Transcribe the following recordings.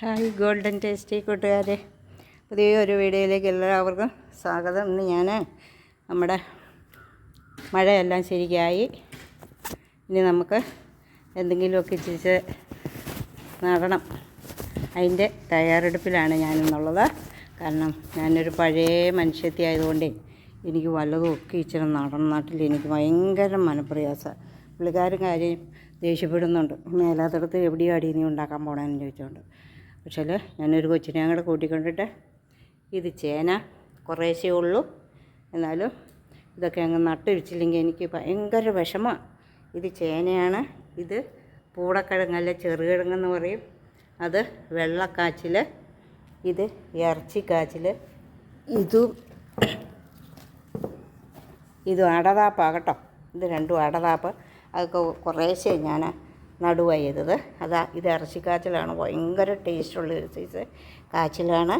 Hi golden tasty കൂട്ടുകാരെ. പുതിയൊരു വീഡിയോയിലേക്ക് എല്ലാവർക്കും സ്വാഗതം. ഇന്ന് ഞാൻ നമ്മുടെ മഴയെല്ലാം ശരിക്കായി ഇനി നമുക്ക് എന്തെങ്കിലുമൊക്കെ ഇച്ചിരിച്ച് നടണം. അതിന്റെ തയ്യാറെടുപ്പിലാണ് ഞാനെന്നുള്ളത്. കാരണം ഞാനൊരു പഴയ മനുഷ്യത്തി ആയതുകൊണ്ടേ എനിക്ക് വല്ലതും ഒക്കെ ഇച്ചിരി നടണം. നാട്ടിൽ എനിക്ക് ഭയങ്കര മനപ്രയാസമാണ് പുള്ളിക്കാരും കാര്യം ദേഷ്യപ്പെടുന്നുണ്ട്. മേലാത്തടത്ത് എവിടെയാടി നീ ഉണ്ടാക്കാൻ പോകണമെന്ന് ചോദിച്ചുകൊണ്ട് പക്ഷേ ഞാനൊരു കൊച്ചിനെ കൂടെ കൂട്ടിക്കൊണ്ടിട്ട് ഇത് ചേന കുറേശ്ശേ ഉള്ളൂ. എന്നാലും ഇതൊക്കെ അങ്ങ് നട്ടുവെച്ചില്ലെങ്കിൽ എനിക്ക് ഭയങ്കര വിഷമമാണ് ഇത് ചേനയാണ്. ഇത് പൂടക്കിഴങ്ങല്ല ചെറുകിഴങ്ങെന്ന് പറയും. അത് വെള്ളക്കാച്ചിൽ ഇത് ഇറച്ചിക്കാച്ചിൽ ഇതും ഇതും അടതാപ്പാണ് കേട്ടോ. ഇത് രണ്ടും അടതാപ്പ്. അതൊക്കെ കുറേശ്ശെ ഞാൻ നടുവായി ചെയ്തത്. അതാ ഇത് ഇറച്ചിക്കാച്ചിലാണ്. ഭയങ്കര ടേസ്റ്റുള്ള ഒരു സൈസ് കാച്ചിലാണ്.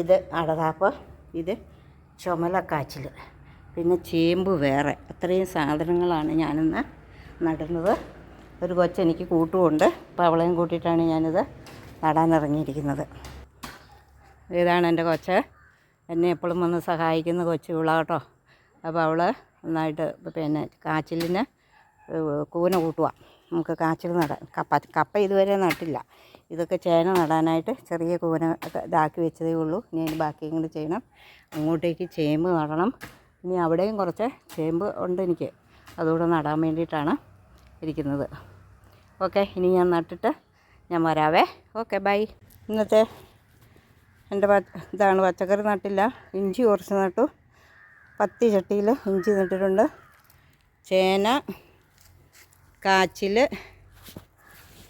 ഇത് അടതാപ്പ് ഇത് ചുമലക്കാച്ചിൽ പിന്നെ ചേമ്പ് വേറെ. അത്രയും സാധനങ്ങളാണ് ഞാനിന്ന് നടുന്നത്. ഒരു കൊച്ചെനിക്ക് കൂട്ടുമുണ്ട്. അപ്പോൾ അവളെയും കൂട്ടിയിട്ടാണ് ഞാനിത് നടാനിറങ്ങിയിരിക്കുന്നത് ഇതാണ് എന്റെ കൊച്ച്. എന്നെ എപ്പോഴും വന്ന് സഹായിക്കുന്ന കൊച്ചു ഇവളാട്ടോ അപ്പോൾ അവൾ നന്നായിട്ട് പിന്നെ കാച്ചിലിന് കൂന കൂട്ടുക നമുക്ക് കാച്ചിൽ നട കപ്പ കപ്പ ഇതുവരെ നട്ടില്ല. ഇതൊക്കെ ചേന നടാനായിട്ട് ചെറിയ കൂന ഇതാക്കി വെച്ചതേ ഉള്ളൂ. ഇനി അതിന് ബാക്കിയും കൂടി ചെയ്യണം. അങ്ങോട്ടേക്ക് ചേമ്പ് നടണം. ഇനി അവിടെയും കുറച്ച് ചേമ്പ് ഉണ്ട് എനിക്ക്. അതുകൂടെ നടാൻ വേണ്ടിയിട്ടാണ് ഇരിക്കുന്നത്. ഓക്കെ ഇനി ഞാൻ നട്ടിട്ട് ഞാൻ വരാവേ. Okay bye. ഇന്നത്തെ എന്റെ ഇതാണ് പച്ചക്കറി നട്ടില്ല. ഇഞ്ചി കുറച്ച് നട്ടു. പത്തി ചട്ടിയിൽ ഇഞ്ചി നട്ടിട്ടുണ്ട്. ചേന കാച്ചിൽ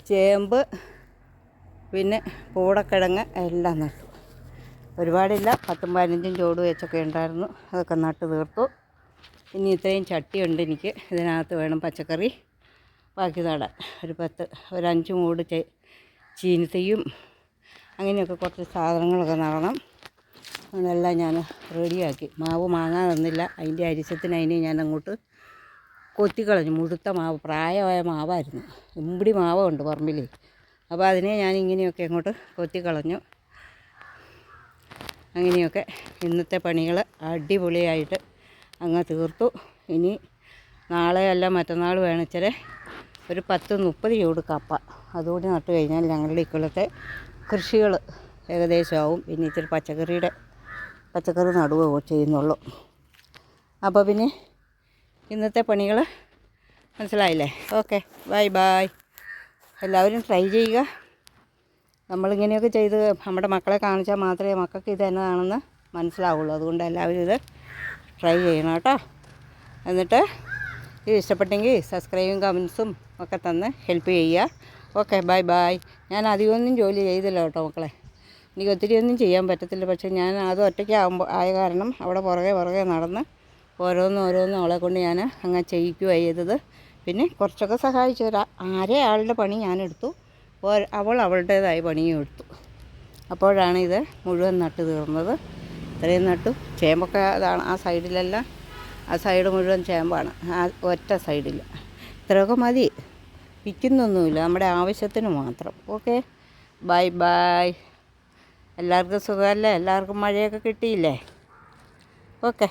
ചേമ്പ് പിന്നെ പൂടക്കിഴങ്ങ് എല്ലാം നട്ടു. ഒരുപാടില്ല പത്തും പതിനഞ്ചും ചോട് വെച്ചൊക്കെ ഉണ്ടായിരുന്നു. അതൊക്കെ നട്ട് തീർത്തു. ഇനി ഇത്രയും ചട്ടിയുണ്ട് എനിക്ക്. ഇതിനകത്ത് വേണം പച്ചക്കറി. ബാക്കി നടാൻ. ഒരു പത്ത് ഒരു അഞ്ച് മൂട് ചീനിത്തയും അങ്ങനെയൊക്കെ കുറച്ച് സാധനങ്ങളൊക്കെ നടണം. അതെല്ലാം ഞാൻ റെഡിയാക്കി. മാവ് മാങ്ങാ തന്നില്ല. അതിന്റെ അരിശത്തിന് അതിനെ ഞാൻ അങ്ങോട്ട് കൊത്തിക്കളഞ്ഞു മുഴുത്ത മാവ് പ്രായമായ മാവായിരുന്നു. ഇമ്പിടി മാവുണ്ട് പറമ്പിൽ അപ്പോൾ അതിനെ ഞാൻ ഇങ്ങനെയൊക്കെ അങ്ങോട്ട് കൊത്തിക്കളഞ്ഞു അങ്ങനെയൊക്കെ ഇന്നത്തെ പണികൾ അടിപൊളിയായിട്ട് അങ്ങ് തീർത്തു. ഇനി നാളെ അല്ല മറ്റന്നാൾ വേണിച്ചാൽ ഒരു പത്ത് മുപ്പത് ചൂട് കപ്പ. അതുകൂടി നട്ട് കഴിഞ്ഞാൽ ഞങ്ങളുടെ ഇക്കൊല്ലത്തെ കൃഷികൾ ഏകദേശമാവും. പിന്നെ ഇച്ചിരി പച്ചക്കറിയുടെ പച്ചക്കറി നടുവോ ചെയ്യുന്നുള്ളൂ. അപ്പോൾ പിന്നെ ഇന്നത്തെ പണികൾ മനസ്സിലായില്ലേ? Okay bye bye. എല്ലാവരും ട്രൈ ചെയ്യുക. നമ്മളിങ്ങനെയൊക്കെ ചെയ്ത് നമ്മുടെ മക്കളെ കാണിച്ചാൽ മാത്രമേ മക്കൾക്ക് ഇത് എന്നതാണെന്ന് മനസ്സിലാവുള്ളൂ. അതുകൊണ്ട് എല്ലാവരും ഇത് ട്രൈ ചെയ്യണം കേട്ടോ. എന്നിട്ട് ഇത് ഇഷ്ടപ്പെട്ടെങ്കിൽ സബ്സ്ക്രൈബും കമൻസും ഒക്കെ തന്ന് ഹെൽപ്പ് ചെയ്യുക. Okay bye bye. ഞാൻ അധികമൊന്നും ജോലി ചെയ്തില്ല കേട്ടോ മക്കളെ. എനിക്ക് ഒത്തിരി ഒന്നും ചെയ്യാൻ പറ്റത്തില്ല. പക്ഷേ ഞാൻ അത് ഒറ്റയ്ക്കാകുമ്പോൾ ആയ കാരണം അവിടെ പുറകെ പുറകെ നടന്ന് ഓരോന്നും ഓരോന്നും അവളെ കൊണ്ട് ഞാൻ അങ്ങ് ചെയ്യിക്കുകയാണ് ചെയ്തത്. പിന്നെ കുറച്ചൊക്കെ സഹായിച്ചു. തരാം ആരേ ആളുടെ പണി ഞാനെടുത്തു അവൾ അവളുടേതായ പണിയും എടുത്തു. അപ്പോഴാണ് ഇത് മുഴുവൻ നട്ട് തീർന്നത്. ഇത്രയും നട്ടു. ചേമ്പൊക്കെ അതാണ് ആ സൈഡിലെല്ലാം. ആ സൈഡ് മുഴുവൻ ചേമ്പാണ്. ആ ഒറ്റ സൈഡിൽ. ഇത്രയൊക്കെ മതി. വിൽക്കുന്നൊന്നുമില്ല. നമ്മുടെ ആവശ്യത്തിന് മാത്രം. ഓക്കെ. Bye bye. എല്ലാവർക്കും സുഖമല്ലേ? എല്ലാവർക്കും മഴയൊക്കെ കിട്ടിയില്ലേ? ഓക്കെ.